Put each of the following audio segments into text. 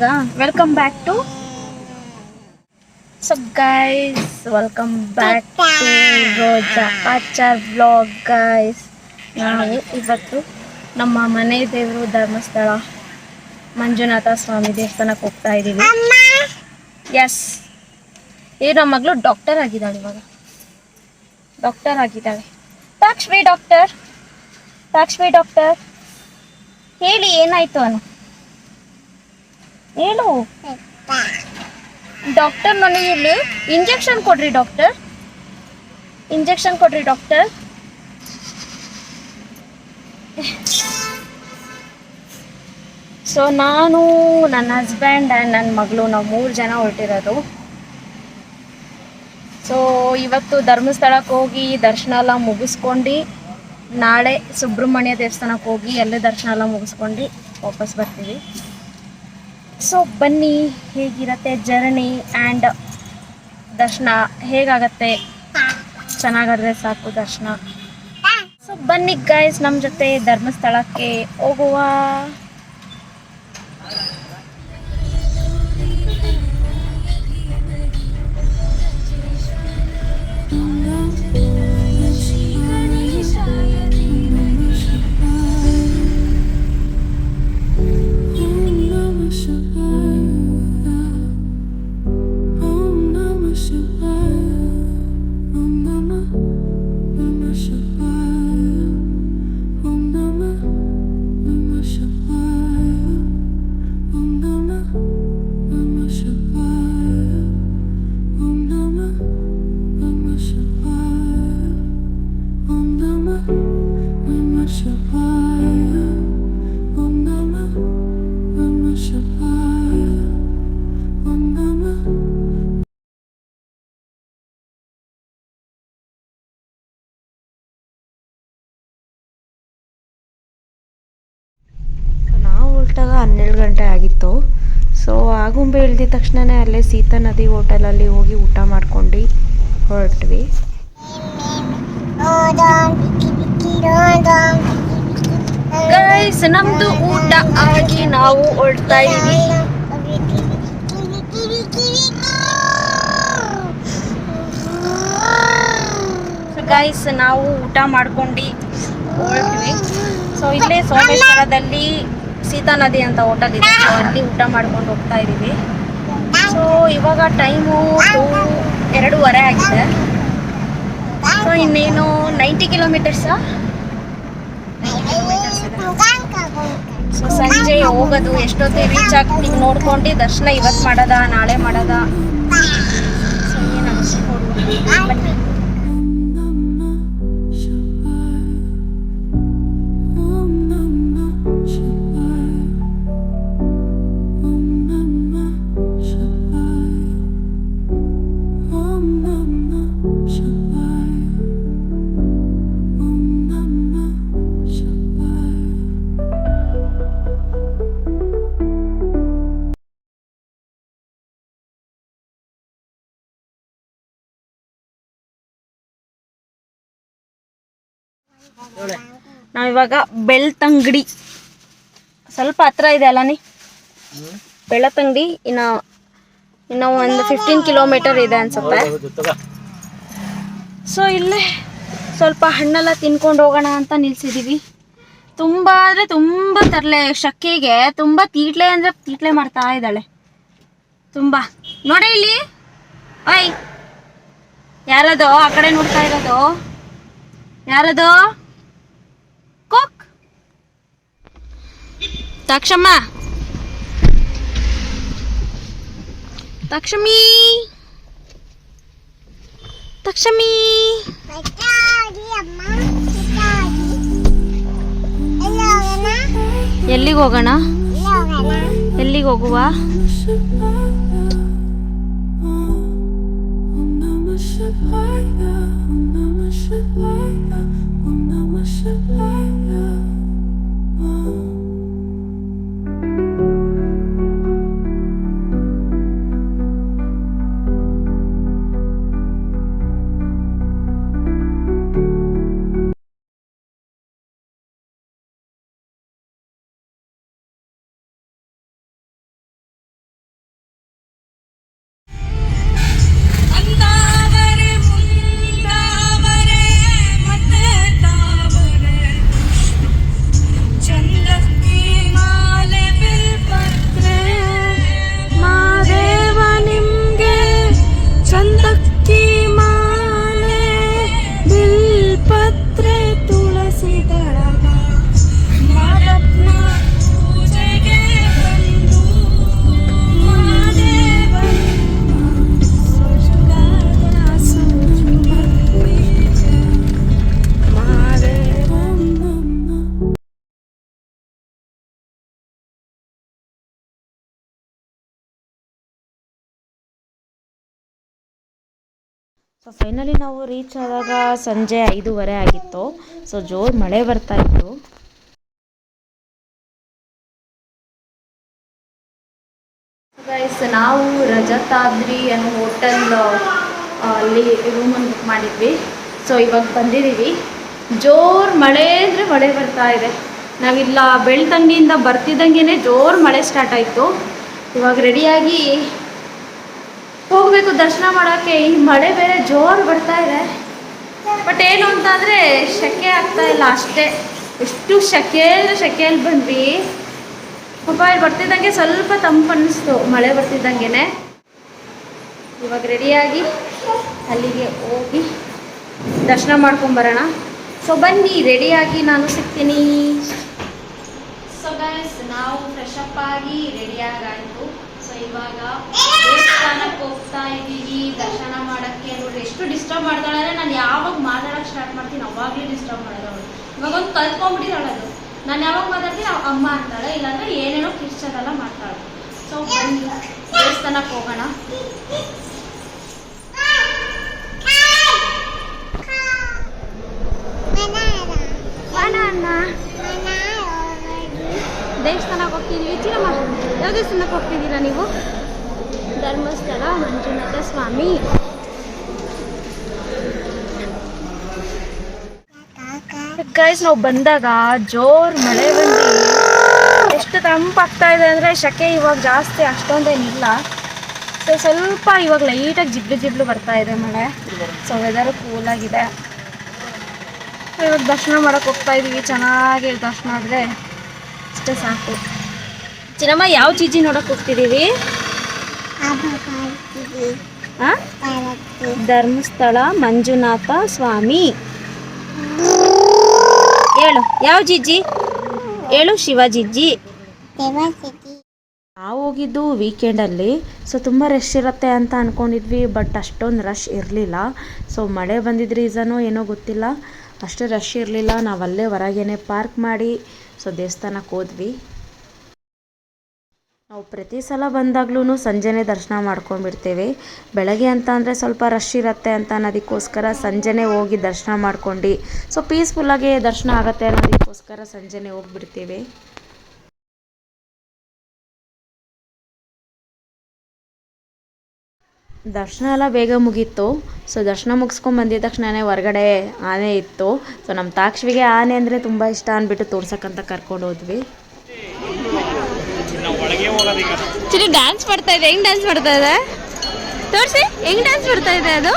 Welcome back to so guys welcome back to Roja Achar blog guys ನಾವು ಇವತ್ತು ನಮ್ಮ ಮನೆ ದೇವರು ಧರ್ಮಸ್ಥಳ ಮಂಜುನಾಥ ಸ್ವಾಮಿ ದೇವಸ್ಥಾನಕ್ಕೆ ಹೋಗ್ತಾ ಇದ್ದೀವಿ. ಎಸ್ ಈ ನಮ್ಮ ಮಗಳು ಡಾಕ್ಟರ್ ಆಗಿದ್ದಾಳೆ ಇವಾಗ. ಡಾಕ್ಟರ್ ಆಗಿದ್ದಾಳೆ. ಲಕ್ಷ್ಮಿ ಡಾಕ್ಟರ್ ಲಕ್ಷ್ಮಿ ಡಾಕ್ಟರ್ ಹೇಳಿ ಏನಾಯ್ತು ಅನು? ಹೇಳು ಡಾಕ್ಟರ್ ಮನೆಯಲ್ಲಿ ಇಂಜೆಕ್ಷನ್ ಕೊಡ್ರಿ ಡಾಕ್ಟರ್ ಇಂಜೆಕ್ಷನ್ ಕೊಡ್ರಿ ಡಾಕ್ಟರ್ ಸೊ ನಾನು, ನನ್ನ ಹಸ್ಬೆಂಡ್ ಆ್ಯಂಡ್ ನನ್ನ ಮಗಳು ನಾವು ಮೂರು ಜನ ಹೊರಟಿರೋದು. ಸೊ ಇವತ್ತು ಧರ್ಮಸ್ಥಳಕ್ಕೆ ಹೋಗಿ ದರ್ಶನ ಎಲ್ಲ ಮುಗಿಸ್ಕೊಂಡು, ನಾಳೆ ಸುಬ್ರಹ್ಮಣ್ಯ ದೇವಸ್ಥಾನಕ್ಕೆ ಹೋಗಿ ಅಲ್ಲೇ ದರ್ಶನ ಎಲ್ಲ ಮುಗಿಸ್ಕೊಂಡು ವಾಪಸ್ ಬರ್ತೀವಿ. ಸೊ ಬನ್ನಿ, ಹೇಗಿರತ್ತೆ ಜರ್ನಿ ಆ್ಯಂಡ್ ದರ್ಶನ? ಹೇಗಾಗತ್ತೆ? ಚೆನ್ನಾಗಾದ್ರೆ ಸಾಕು ದರ್ಶನ. ಸೊ ಬನ್ನಿ ಗೈಸ್ ನಮ್ಮ ಜೊತೆ ಧರ್ಮಸ್ಥಳಕ್ಕೆ ಹೋಗುವ. ಹೊರಟಾಗ ಹನ್ನೆರಡು ಗಂಟೆ ಆಗಿತ್ತು. ಸೊ ಆಗುಂಬೆ ಇಳಿದ ತಕ್ಷಣನೇ ಅಲ್ಲೇ ಸೀತಾ ನದಿ ಹೋಟೆಲಲ್ಲಿ ಹೋಗಿ ಊಟ ಮಾಡ್ಕೊಂಡು ಹೊರಟ್ವಿ. ಗೈಸ್ ನಮ್ದು ಊಟ ಆಗಿ ನಾವು ಹೊರಡ್ತಾ ಇದೀವಿ. ಗೈಸ್ ನಾವು ಊಟ ಮಾಡ್ಕೊಂಡು ಹೊರಟ್ವಿ ಸೊ ಇಲ್ಲೇ ಸೋಮೇಶ್ವರದಲ್ಲಿ ಸೀತಾ ನದಿ ಅಂತ ಹೋಟೆಲ್ ಇದೆ. ಸೊ ಅಲ್ಲಿ ಊಟ ಮಾಡ್ಕೊಂಡು ಹೋಗ್ತಾ ಇದ್ದೀವಿ ಸೊ ಇವಾಗ ಟೈಮು ಎರಡೂವರೆ ಆಗಿದೆ. ಸೊ ಇನ್ನೇನು ನೈಂಟಿ ಕಿಲೋಮೀಟರ್ಸಾ ಸೊ ಸಂಜೆ ಹೋಗೋದು ಎಷ್ಟೊತ್ತಿಗೆ ರೀಚ್ ಆಗ್ತೀವಿ ನೋಡ್ಕೊಂಡು ದರ್ಶನ ಇವತ್ತು ಮಾಡೋದ ನಾಳೆ ಮಾಡೋದ. ಸೊ ಏನು ಅನ್ಸ್ಕೊಂಡು. ನಾವಿವಾಗ ಬೆಳ್ತಂಗಡಿ. ಸ್ವಲ್ಪ ಹತ್ರ ಇದೆ ಅಲ್ಲ ನೀ? ಬೆಳತಂಗಡಿ ಇನ್ನು ಇನ್ನು ಒಂದು ಫಿಫ್ಟೀನ್ ಕಿಲೋಮೀಟರ್ ಇದೆ ಅನ್ಸುತ್ತೆ. ಸೊ ಇಲ್ಲೇ ಸ್ವಲ್ಪ ಹಣ್ಣೆಲ್ಲ ತಿನ್ಕೊಂಡು ಹೋಗೋಣ ಅಂತ ನಿಲ್ಸಿದೀವಿ. ತುಂಬ ಅಂದ್ರೆ ತುಂಬ ತರಲೆ, ಶಕ್ಕೆಗೆ ತುಂಬ ತೀಟ್ಲೆ ಅಂದ್ರೆ ತೀಟ್ಲೆ ಮಾಡ್ತಾ ಇದ್ದಾಳೆ. ತುಂಬಾ. ನೋಡಿ ಇಲ್ಲಿ. ಓಯ್. ಯಾರದೋ? ಆ ಕಡೆ ನೋಡ್ತಾ ಇರೋದು. ಯಾರದು? ತಕ್ಷಮ್ಮ ತಕ್ಷಮಿ ತಕ್ಷಮಿ ಎಲ್ಲಿಗೆ ಹೋಗೋಣ ಎಲ್ಲಿಗೆ ಹೋಗುವ Shabbat, Om Namah Shivaya, Om Namah Shivaya. So finally ನಾವು ರೀಚ್ ಆದಾಗ ಸಂಜೆ ಐದೂವರೆ ಆಗಿತ್ತು. ಸೊ ಜೋರು ಮಳೆ ಬರ್ತಾ ಇತ್ತು. ಗೈಸ್ ನಾವು ರಜತಾದ್ರಿ ಅನ್ನೋ ಹೋಟೆಲ್ ಅಲ್ಲಿ ರೂಮನ್ನು ಬುಕ್ ಮಾಡಿದ್ವಿ. ಸೊ ಇವಾಗ ಬಂದಿದ್ದೀವಿ. ಜೋರು ಮಳೆ ಅಂದರೆ ಮಳೆ ಬರ್ತಾ ಇದೆ. ನಾವಿಲ್ಲ ಬೆಳ್ತಂಗಿಯಿಂದ ಬರ್ತಿದ್ದಂಗೆ ಜೋರು ಮಳೆ ಸ್ಟಾರ್ಟ್ ಆಯಿತು. ಇವಾಗ ರೆಡಿಯಾಗಿ ಹೋಗಬೇಕು, ದರ್ಶನ ಮಾಡೋಕ್ಕೆ. ಈ ಮಳೆ ಬೇರೆ ಜೋರು ಬರ್ತಾ ಇದೆ. ಬಟ್ ಏನು ಅಂತಂದರೆ ಸೆಕೆ ಆಗ್ತಾ ಇಲ್ಲ ಅಷ್ಟೇ. ಎಷ್ಟು ಸೆಕೆಯಲ್ಲಿ ಸೆಕೆಯಲ್ಲಿ ಬಂದ್ವಿ. ಪಾಪ, ಇಲ್ಲಿ ಬರ್ತಿದ್ದಂಗೆ ಸ್ವಲ್ಪ ತಂಪು ಅನ್ನಿಸ್ತು. ಮಳೆ ಬರ್ತಿದ್ದಂಗೆ ಇವಾಗ ರೆಡಿಯಾಗಿ ಅಲ್ಲಿಗೆ ಹೋಗಿ ದರ್ಶನ ಮಾಡ್ಕೊಂಬರೋಣ. ಸೊ ಬನ್ನಿ, ರೆಡಿಯಾಗಿ ನಾನು ಸಿಗ್ತೀನಿ. ಸೊ ಗೈಸ್ ನಾವು ಫ್ರೆಶ್ ಅಪ್ ಆಗಿ ರೆಡಿಯಾಗಾಯಿತು ಇವಾಗ ದೇವಸ್ಥಾನಕ್ಕೆ ಹೋಗ್ತಾ ಇದ್ದೀವಿ ದರ್ಶನ ಮಾಡಕ್ಕೆ ನೋಡ್ರಿ ಎಷ್ಟು ಡಿಸ್ಟರ್ಬ್ ಮಾಡ್ತಾಳೆ ನಾನು ಯಾವಾಗ ಮಾತಾಡಕ್ ಸ್ಟಾರ್ಟ್ ಮಾಡ್ತೀನಿ ಅವಾಗ್ಲೂ ಡಿಸ್ಟರ್ಬ್ ಮಾಡೋದು ಇವಾಗ ಒಂದು ಕಲ್ತ್ಕೊಂಡ್ಬಿಟ್ಟಿದ್ದಾಳೆ ಅದು ನಾನು ಯಾವಾಗ ಮಾತಾಡ್ತೀನಿ ಅಮ್ಮ ಅಂತಾಳೆ ಇಲ್ಲಾಂದ್ರೆ ಏನೇನೋ ಕಿರ್ಚೋದೆಲ್ಲ ಮಾಡ್ತಾಳೆ ಸೊ ದೇವಸ್ಥಾನಕ್ಕೆ ಹೋಗೋಣ ದೇವಸ್ಥಾನಕ್ಕೆ ಚಿನ್ನಮ್ಮ ಯಾವ ದೇವಸ್ಥಾನಕ್ಕೆ ಹೋಗ್ತಿದ್ದೀರಾ ನೀವು? ಧರ್ಮಸ್ಥಳ, ಮಂಜುನಾಥ ಸ್ವಾಮಿ. ಗೈಸ್ ನಾವು ಬಂದಾಗ ಜೋರ್ ಮಳೆ ಬಂದು ಎಷ್ಟು ತಂಪಾಗ್ತಾ ಇದೆ ಅಂದರೆ ಸೆಕೆ ಇವಾಗ ಜಾಸ್ತಿ ಅಷ್ಟೊಂದೇನಿಲ್ಲ ಸೊ ಸ್ವಲ್ಪ ಇವಾಗ ಲೈಟಾಗಿ ಜಿಬ್ಲು ಜಿಬ್ಲು ಬರ್ತಾ ಇದೆ ಮಳೆ. ಸೊ ವೆದರು ಕೂಲಾಗಿದೆ ಆಗಿದೆ. ಇವಾಗ ದರ್ಶನ ಮಾಡಕ್ಕೆ ಹೋಗ್ತಾ ಇದೀವಿ. ಚೆನ್ನಾಗಿ ದರ್ಶನ ಆದರೆ ಅಷ್ಟೇ ಸಾಕು. ಚಿನ್ನಮ್ಮ, ಯಾವ ಚೀಜಿ ನೋಡಕ್ ಹೋಗ್ತಿದೀವಿ? ಧರ್ಮಸ್ಥಳ, ಮಂಜುನಾಥ ಸ್ವಾಮಿ. ಹೇಳು, ಯಾವ ಜಿಜ್ಜಿ ಹೇಳು ಶಿವಜಿಜ್ಜಿ ನಾವು ಹೋಗಿದ್ದು ವೀಕೆಂಡಲ್ಲಿ ಸೊ ತುಂಬ ರಶ್ ಇರುತ್ತೆ ಅಂತ ಅಂದ್ಕೊಂಡಿದ್ವಿ ಬಟ್ ಅಷ್ಟೊಂದು ರಶ್ ಇರಲಿಲ್ಲ. ಸೊ ಮಳೆ ಬಂದಿದ್ದ ರೀಸನು ಏನೋ ಗೊತ್ತಿಲ್ಲ. ಅಷ್ಟು ರಶ್ ಇರಲಿಲ್ಲ. ನಾವು ಅಲ್ಲೇ ಹೊರಗೇನೆ ಪಾರ್ಕ್ ಮಾಡಿ ಸೊ ದೇವಸ್ಥಾನಕ್ಕೆ ಹೋದ್ವಿ. ನಾವು ಪ್ರತಿ ಸಲ ಬಂದಾಗ್ಲೂ ಸಂಜೆನೇ ದರ್ಶನ ಮಾಡ್ಕೊಂಡ್ಬಿಡ್ತೀವಿ. ಬೆಳಗ್ಗೆ ಅಂತ ಅಂದರೆ ಸ್ವಲ್ಪ ರಶ್ ಇರುತ್ತೆ ಅಂತ ಅನ್ನೋದಕ್ಕೋಸ್ಕರ ಸಂಜೆನೇ ಹೋಗಿ ದರ್ಶನ ಮಾಡ್ಕೊಂಡು ಸೊ ಪೀಸ್ಫುಲ್ಲಾಗಿ ದರ್ಶನ ಆಗುತ್ತೆ ಅನ್ನೋದಕ್ಕೋಸ್ಕರ ಸಂಜೆನೇ ಹೋಗ್ಬಿಡ್ತೀವಿ. ದರ್ಶನ ಎಲ್ಲ ಬೇಗ ಮುಗೀತು. ಸೊ ದರ್ಶನ ಮುಗಿಸ್ಕೊಂಡು ಬಂದಿದ ತಕ್ಷಣನೇ ಹೊರಗಡೆ ಆನೆ ಇತ್ತು. ಸೊ ನಮ್ಮ ತಾಕ್ಷವಿಗೆ ಆನೆ ಅಂದರೆ ತುಂಬ ಇಷ್ಟ ಅಂದ್ಬಿಟ್ಟು ತೋರ್ಸಕ್ಕಂತ ಕರ್ಕೊಂಡು ಹೋದ್ವಿ. ಚಿರಿ ಡ್ಯಾನ್ಸ್ ಮಾಡ್ತಾ ಇದೆ. ಹೆಂಗ್ ಡ್ಯಾನ್ಸ್ ಮಾಡ್ತಾ ಇದೆ? ತೋರಿಸಿ, ಹೆಂಗ್ ಡ್ಯಾನ್ಸ್ ಮಾಡ್ತಾ ಇದೆ ಅದು?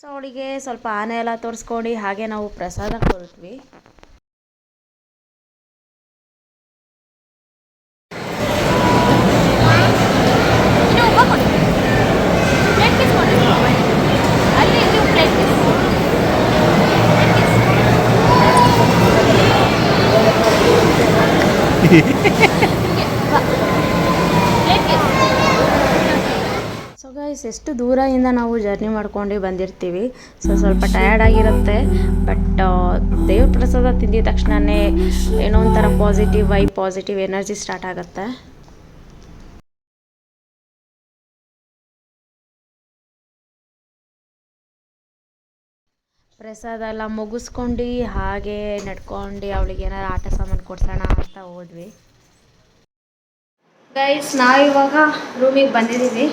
ಸೊ ಅವಳಿಗೆ ಸ್ವಲ್ಪ ಆನೆ ಎಲ್ಲ ತೋರಿಸ್ಕೊಂಡು ಹಾಗೆ ನಾವು ಪ್ರಸಾದ ಕೊಡ್ತೀವಿ ಅಲ್ಲಿ ಇದು plate kiss. Plate kiss. So guys ಎಷ್ಟು ದೂರದಿಂದ ನಾವು ಜರ್ನಿ ಮಾಡ್ಕೊಂಡು ಬಂದಿರ್ತೀವಿ. ಸೊ ಸ್ವಲ್ಪ ಟಯರ್ಡ್ ಆಗಿರುತ್ತೆ. ಬಟ್ ದೇವ್ರ ಪ್ರಸಾದ ತಿಂದಿದ ತಕ್ಷಣವೇ ಏನೋ ಒಂಥರ ಪಾಸಿಟಿವ್ ವೈ ಪಾಸಿಟಿವ್ ಎನರ್ಜಿ ಸ್ಟಾರ್ಟ್ ಆಗುತ್ತೆ. ಪ್ರಸಾದ ಎಲ್ಲ ಮುಗಿಸ್ಕೊಂಡು ಹಾಗೆ ನಡ್ಕೊಂಡು ಅವಳಿಗೆ ಏನಾರು ಆಟ ಸಾಮಾನು ಕೊಡ್ಸೋಣ ಅಂತ ಹೋದ್ವಿ. ಗೈಸ್ ನಾವಿವಾಗ ರೂಮಿಗೆ ಬಂದಿದ್ದೀವಿ.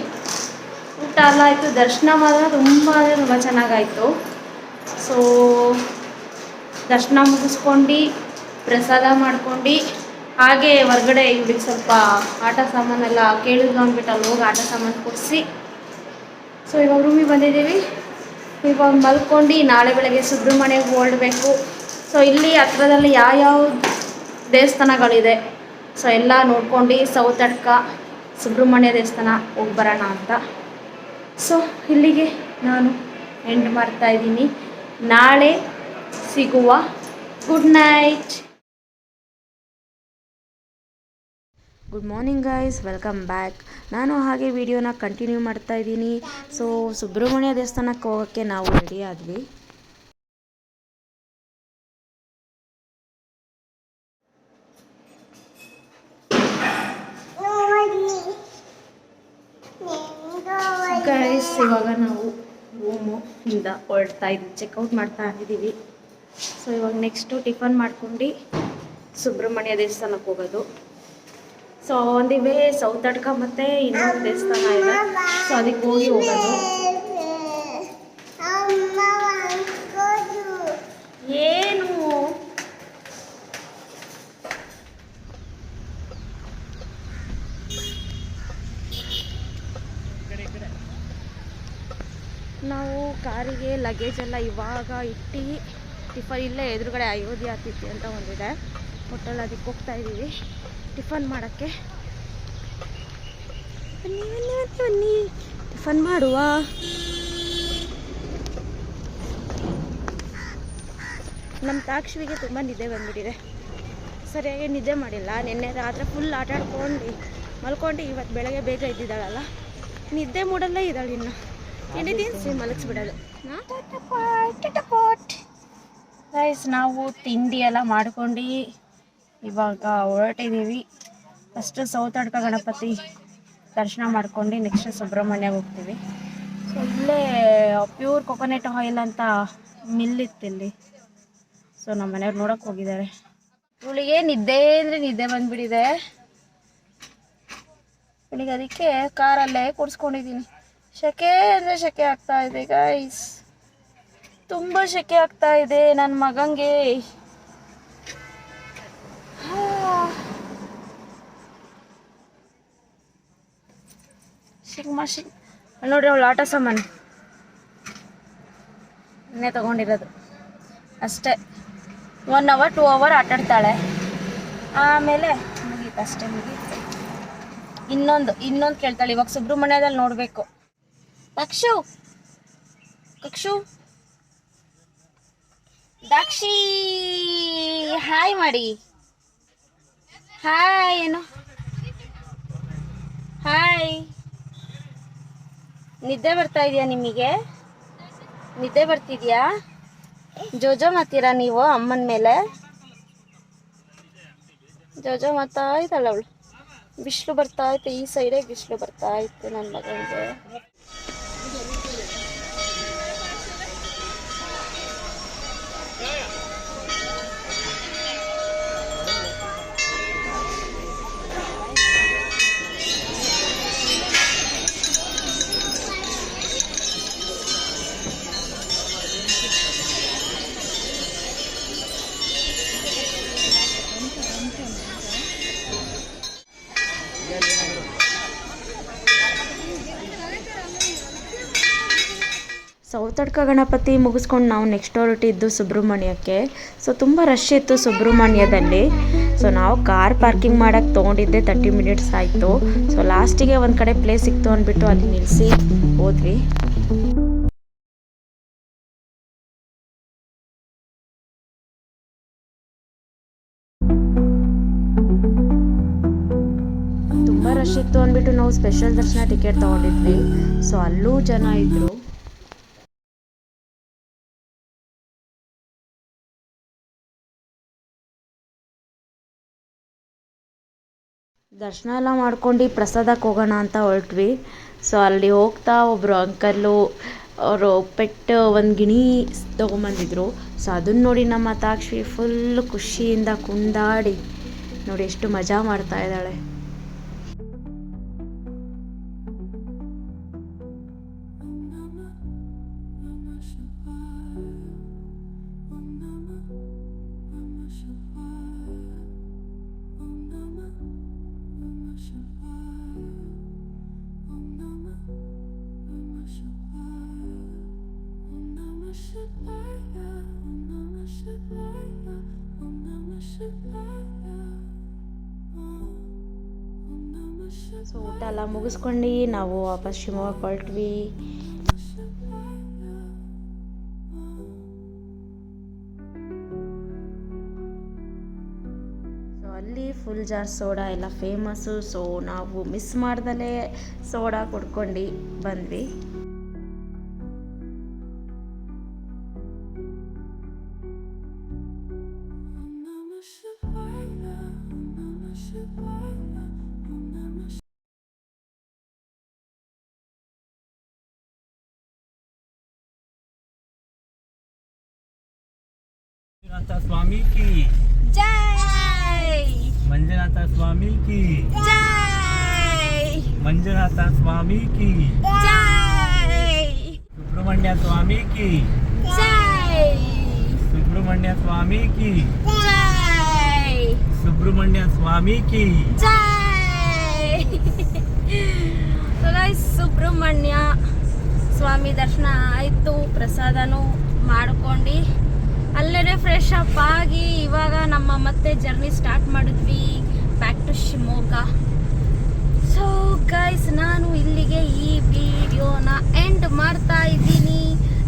ಊಟ ಎಲ್ಲ ಆಯಿತು. ದರ್ಶನ ಮಾತ್ರ ತುಂಬ ಅಂದರೆ ತುಂಬ ಚೆನ್ನಾಗಾಯಿತು. ಸೊ ದರ್ಶನ ಮುಗಿಸ್ಕೊಂಡು ಪ್ರಸಾದ ಮಾಡ್ಕೊಂಡು ಹಾಗೆ ಹೊರ್ಗಡೆ ಇವ್ರಿಗೆ ಸ್ವಲ್ಪ ಆಟ ಸಾಮಾನೆಲ್ಲ ಕೇಳಿದ್ಲು ಅಂದ್ಬಿಟ್ಟು ಅಲ್ಲಿ ಹೋಗಿ ಆಟ ಸಾಮಾನು ಕೊಡಿಸಿ. ಸೊ ಇವಾಗ ರೂಮಿಗೆ ಬಂದಿದ್ದೀವಿ. ಇವಾಗ ಮಲ್ಕೊಂಡು ನಾಳೆ ಬೆಳಗ್ಗೆ ಸುಬ್ರಹ್ಮಣ್ಯಕ್ಕೆ ಹೊರಡಬೇಕು. ಸೊ ಇಲ್ಲಿ ಹತ್ರದಲ್ಲಿ ಯಾವ್ಯಾವ ದೇವಸ್ಥಾನಗಳಿದೆ? ಸೊ ಎಲ್ಲ ನೋಡ್ಕೊಂಡು ಸೌತಡ್ಕ, ಸುಬ್ರಹ್ಮಣ್ಯ ದೇವಸ್ಥಾನ ಹೋಗಿ ಬರೋಣ ಅಂತ. ಸೊ ಇಲ್ಲಿಗೆ ನಾನು ಎಂಡ್ ಮಾಡ್ತಾ ಇದ್ದೀನಿ. ನಾಳೆ ಸಿಗುವ good night good morning guys welcome back ನಾನು ಹಾಗೆ ವಿಡಿಯೋನ ಕಂಟಿನ್ಯೂ ಮಾಡ್ತಾ ಇದ್ದೀನಿ. ಸೊ ಸುಬ್ರಹ್ಮಣ್ಯ ದೇವಸ್ಥಾನಕ್ಕೆ ಹೋಗೋಕ್ಕೆ ನಾವು ರೆಡಿ ಆದ್ವಿ. ಗೈಸ್ ಇವಾಗ ನಾವು ರೂಮು ಇಂದ ಹೊರಡ್ತಾ ಇದ್ದೀವಿ ಚೆಕ್ಔಟ್ ಮಾಡ್ತಾ ಇದ್ದೀವಿ. ಸೊ ಇವಾಗ ನೆಕ್ಸ್ಟು ಟಿಫನ್ ಮಾಡ್ಕೊಂಡು ಸುಬ್ರಹ್ಮಣ್ಯ ದೇವಸ್ಥಾನಕ್ಕೆ ಹೋಗೋದು. ಸೊ ಒಂದಿವೆ ಸೌತಡ್ಕ ಮತ್ತು ಇನ್ನೊಂದು ದೇವಸ್ಥಾನ ಇದೆ. ಸೊ ಅದಕ್ಕೆ ಹೋಗಿ ಹೋಗೋದು. ಕಾರಿಗೆ ಲಗೇಜ್ ಎಲ್ಲ ಇವಾಗ ಇಟ್ಟು ಟಿಫನ್ ಇಲ್ಲೇ ಎದುರುಗಡೆ ಅಯೋಧ್ಯೆ ಆತಿಥ್ಯ ಅಂತ ಒಂದಿದೆ. ಹೋಟೆಲ್ ಅದಕ್ಕೆ ಹೋಗ್ತಾ ಇದ್ದೀವಿ ಟಿಫನ್ ಮಾಡೋಕ್ಕೆ. ಬನ್ನಿ ಬನ್ನಿ ಟಿಫನ್ ಮಾಡುವ. ನಮ್ಮ ತಾಕ್ಷಿಗೆ ತುಂಬ ನಿದ್ದೆ ಬಂದ್ಬಿಟ್ಟಿದೆ. ಸರಿಯಾಗಿ ನಿದ್ದೆ ಮಾಡಿಲ್ಲ. ನಿನ್ನೆ ರಾತ್ರಿ ಫುಲ್ ಆಟ ಆಡ್ಕೊಂಡು ಮಲ್ಕೊಂಡು. ಇವತ್ತು ಬೆಳಗ್ಗೆ ಬೇಗ ಇದ್ದಿದ್ದಾಳಲ್ಲ ನಿದ್ದೆ ಮೂಡಲ್ಲೇ ಇದ್ದಾಳೆ ಇನ್ನು. ಎಣಿದೀನಿ ಮಲಗಿಸ್ಬಿಡೋದು. ಗೈಸ್ ನಾವು ತಿಂಡಿ ಎಲ್ಲ ಮಾಡ್ಕೊಂಡು ಇವಾಗ ಹೊರಟಿದ್ದೀವಿ. ಫಸ್ಟು ಸೌತಡ್ಕ ಗಣಪತಿ ದರ್ಶನ ಮಾಡ್ಕೊಂಡು ನೆಕ್ಸ್ಟ್ ಸುಬ್ರಹ್ಮಣ್ಯ ಹೋಗ್ತೀವಿ. ಸೊ ಪ್ಯೂರ್ ಕೊಕೊನೆಟ್ ಆಯಿಲ್ ಅಂತ ಮಿಲ್ ಇಲ್ಲಿ. ಸೊ ನಮ್ಮ ಮನೆಯವ್ರು ನೋಡೋಕೆ ಹೋಗಿದ್ದಾರೆ. ಇವಳಿಗೆ ನಿದ್ದೆ ಅಂದರೆ ನಿದ್ದೆ ಬಂದುಬಿಟ್ಟಿದೆ. ಇವಳಿಗೆ ಅದಕ್ಕೆ ಕಾರಲ್ಲೇ ಕೂರಿಸ್ಕೊಂಡಿದ್ದೀನಿ. ಸೆಕೆ ಅಂದರೆ ಸೆಕೆ ಆಗ್ತಾ ಇದೆ ಗೈಸ್ ತುಂಬ ಸೆಕೆ ಆಗ್ತಾ ಇದೆ ನನ್ನ ಮಗಂಗೆ. ಶಿಂಗ್ ಶಿಗ್ ಅಲ್ಲಿ ನೋಡ್ರಿ ಅವಳು ಆಟ ಸಾಮಾನು. ಇನ್ನೇ ತಗೊಂಡಿರೋದು. ಅಷ್ಟೇ. ಒನ್ ಅವರ್ ಟೂ ಅವರ್ ಆಟಾಡ್ತಾಳೆ ಆಮೇಲೆ ಮುಗೀತು ಅಷ್ಟೇ, ಮುಗೀತು. ಇನ್ನೊಂದು ಇನ್ನೊಂದು ಕೇಳ್ತಾಳೆ. ಇವಾಗ ಸುಬ್ರಹ್ಮಣ್ಯದಲ್ಲಿ ನೋಡಬೇಕು. ಕಕ್ಷು ಕಕ್ಷು ದಾಕ್ಷಿ ಹಾಯ್ ಮಾಡಿ ಹಾಯ್ ಏನು ಹಾಯ್ ನಿದ್ದೆ ಬರ್ತಾ ಇದೆಯಾ ನಿಮಗೆ? ನಿದ್ದೆ ಬರ್ತಿದ್ಯಾ? ಜೋಜೋ ಮಾತೀರಾ ನೀವು ಅಮ್ಮನ ಮೇಲೆ? ಜೋಜೋ ಮಾತಾ ಇದ್ದಾಳ ಅವಳು. ಬಿಸಿಲು ಬರ್ತಾ ಐತೆ ಈ ಸೈಡೇ ಬಿಸಿಲು ಬರ್ತಾ ಇತ್ತು ನನ್ನ ಮಗನಿಗೆ. ಸೌತಡ್ಕ ಗಣಪತಿ ಮುಗಿಸ್ಕೊಂಡು ನಾವು ನೆಕ್ಸ್ಟ್ ಹೊರಟಿದ್ದು ಸುಬ್ರಹ್ಮಣ್ಯಕ್ಕೆ. ಸೊ ತುಂಬ ರಶ್ ಇತ್ತು ಸುಬ್ರಹ್ಮಣ್ಯದಲ್ಲಿ. ಸೊ ನಾವು ಕಾರ್ ಪಾರ್ಕಿಂಗ್ ಮಾಡಕ್ಕೆ ತೊಗೊಂಡಿದ್ದೆ ತರ್ಟಿ ಮಿನಿಟ್ಸ್ ಆಯಿತು. ಸೊ ಲಾಸ್ಟಿಗೆ ಒಂದು ಕಡೆ ಪ್ಲೇಸ್ ಸಿಕ್ತು ಅಂದ್ಬಿಟ್ಟು ಅಲ್ಲಿ ನಿಲ್ಲಿಸಿ ಹೋದ್ವಿ. ತುಂಬ ರಶ್ ಇತ್ತು ಅಂದ್ಬಿಟ್ಟು ನಾವು ಸ್ಪೆಷಲ್ ದರ್ಶನ ಟಿಕೆಟ್ ತಗೊಂಡಿದ್ವಿ. ಸೊ ಅಲ್ಲೂ ಜನ ಇದ್ದರು ದರ್ಶನ ಎಲ್ಲ ಮಾಡ್ಕೊಂಡು ಪ್ರಸಾದಕ್ಕೆ ಹೋಗೋಣ ಅಂತ ಹೊರಟ್ವಿ. ಸೊ ಅಲ್ಲಿ ಹೋಗ್ತಾ ಒಬ್ಬರು ಅಂಕಲ್ಲು ಅವರು ಪೆಟ್ಟು ಒಂದು ಗಿಣಿ ತೊಗೊಂಬಂದಿದ್ರು. ಸೊ ಅದನ್ನ ನೋಡಿ ನಮ್ಮ ತಾಕ್ಷಿ ಫುಲ್ ಖುಷಿಯಿಂದ ಕುಂದಾಡಿ ನೋಡಿ ಎಷ್ಟು ಮಜಾ ಮಾಡ್ತಾ ಇದ್ದಾಳೆ. ಸೊ ಊಟ ಎಲ್ಲ ಮುಗಿಸ್ಕೊಂಡು ನಾವು ವಾಪಸ್ ಶಿವಮೊಗ್ಗ ಹೊರಟ್ವಿ. ಸೊ ಅಲ್ಲಿ ಫುಲ್ ಜಾರ್ ಸೋಡಾ ಎಲ್ಲ ಫೇಮಸ್ಸು ಸೊ ನಾವು ಮಿಸ್ ಮಾಡ್ದಲೇ ಸೋಡಾ ಕುಡ್ಕೊಂಡು ಬಂದ್ವಿ. ಮಂಜುನಾಥ ಸ್ವಾಮಿ ಕಿ ಜೈ ಮಂಜುನಾಥ ಸ್ವಾಮಿ ಕಿ ಜೈ ಮಂಜುನಾಥ ಸ್ವಾಮಿ ಕಿ ಜೈ ಸುಬ್ರಹ್ಮಣ್ಯ ಸ್ವಾಮಿ ಕಿ ಜೈ ಸುಬ್ರಹ್ಮಣ್ಯ ಸ್ವಾಮಿ ಕಿ ಜೈ ಸುಬ್ರಹ್ಮಣ್ಯ ಸ್ವಾಮಿ ಕಿ ಜೈ ಸೊ ಗೈಸ್ ಸುಬ್ರಹ್ಮಣ್ಯ ಸ್ವಾಮಿ ದರ್ಶನ ಆಯಿತು ಪ್ರಸಾದನೂ ಮಾಡ್ಕೊಂಡು ಅಲ್ಲೇ ಫ್ರೆಶ್ ಅಪ್ ಆಗಿ ಇವಾಗ ನಮ್ಮ ಮತ್ತೆ ಜರ್ನಿ ಸ್ಟಾರ್ಟ್ ಮಾಡಿದ್ವಿ. Back to Shivamogga. So guys ನಾನು ಇಲ್ಲಿಗೆ ಈ ವಿಡಿಯೋನ ಎಂಡ್ ಮಾಡ್ತಾ ಇದ್ದೀನಿ.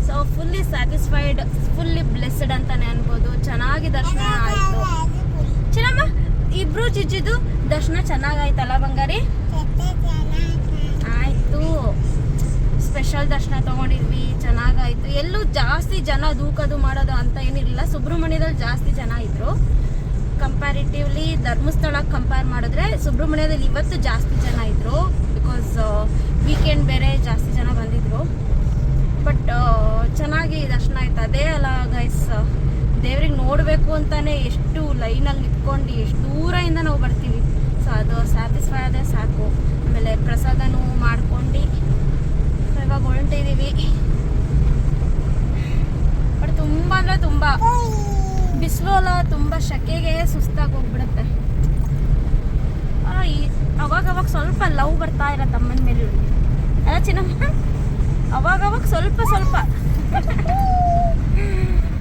So fully satisfied fully blessed ಅಂತಾನೆ ಅನ್ಬೋದು. ಚೆನ್ನಾಗಿ ದರ್ಶನ ಆಯಿತು. ಚಿನ್ನಮ್ಮ ಇಬ್ರು ಜಿಜ್ಜಿದು ದರ್ಶನ ಚೆನ್ನಾಗಾಯ್ತಲ್ಲ ಬಂಗಾರಿ? ಆಯ್ತು. ಸ್ಪೆಷಲ್ ದರ್ಶನ ತಗೊಂಡಿದ್ವಿ, ಚೆನ್ನಾಗಾಯ್ತು. ಎಲ್ಲೂ ಜಾಸ್ತಿ ಜನ ದೂಕದು ಮಾಡೋದು ಅಂತ ಏನಿರಲಿಲ್ಲ. ಸುಬ್ರಹ್ಮಣ್ಯದಲ್ಲಿ ಜಾಸ್ತಿ ಜನ ಇದ್ರು. ಕಂಪ್ಯಾರಿಟಿವ್ಲಿ ಧರ್ಮಸ್ಥಳಕ್ಕೆ ಕಂಪೇರ್ ಮಾಡಿದ್ರೆ ಸುಬ್ರಹ್ಮಣ್ಯದಲ್ಲಿ ಇವತ್ತು ಜಾಸ್ತಿ ಜನ ಇದ್ರು. ಬಿಕಾಸ್ ವೀಕೆಂಡ್ ಬೇರೆ ಜಾಸ್ತಿ ಜನ ಬಂದಿದ್ರು. ಬಟ್ ಚೆನ್ನಾಗಿ ದರ್ಶನ ಆಯ್ತು. ಅದೇ ಅಲ್ಲ ಗೈಸ್ ದೇವ್ರಿಗೆ ನೋಡಬೇಕು ಅಂತಾನೆ ಎಷ್ಟು ಲೈನಲ್ಲಿ ನಿಂತ್ಕೊಂಡು ಎಷ್ಟು ದೂರದಿಂದ ನಾವು ಬರ್ತೀವಿ. ಸೊ ಅದು ಸ್ಯಾಟಿಸ್ಫೈ ಆದರೆ ಸಾಕು. ಆಮೇಲೆ ಪ್ರಸಾದನೂ ಮಾಡ್ಕೊಂಡು ಇವಾಗ ಹೊರಟಿದ್ದೀವಿ ಬಟ್ ತುಂಬ ಅಂದ್ರೆ ತುಂಬಾ. ಬಿಸಿಲು ಅಲ್ಲ ತುಂಬ ಶೆಕೆಗೆ ಸುಸ್ತಾಗಿ ಹೋಗ್ಬಿಡುತ್ತೆ. ಆ, ಈ- ಅವಾಗ ಅವಾಗ ಸ್ವಲ್ಪ ಲವ್ ಬರ್ತಾ ಇರ ತಮ್ಮನ ಮೇಲೆ. ಅಲ್ಲ ಚಿನ್ನಮ್ಮ? ಅವಾಗ ಅವಾಗ ಸ್ವಲ್ಪ ಸ್ವಲ್ಪ.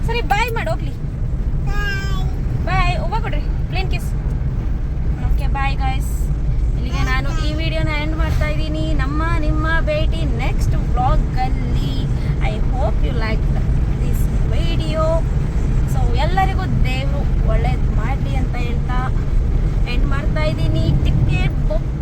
ಸರಿ ಬಾಯ್ ಮಾಡಿ ಹೋಗ್ಲಿ. ಬಾಯ್ ಒಬ್ಬ ಕೊಡ್ರಿ. Plane kiss okay bye guys ಇಲ್ಲಿಗೆ ನಾನು ಈ ವಿಡಿಯೋನ ಎಂಡ್ ಮಾಡ್ತಾ ಇದ್ದೀನಿ. ನಮ್ಮ, ನಿಮ್ಮ ಭೇಟಿ next ಬ್ಲಾಗಲ್ಲಿ I hope you like this video so ಎಲ್ಲರಿಗೂ ದೇವರು ಒಳ್ಳೇದು ಮಾಡಲಿ ಅಂತ ಹೇಳ್ತಾ ಎಂಡ್ ಮಾಡ್ತಾ ಇದ್ದೀನಿ. Ticket book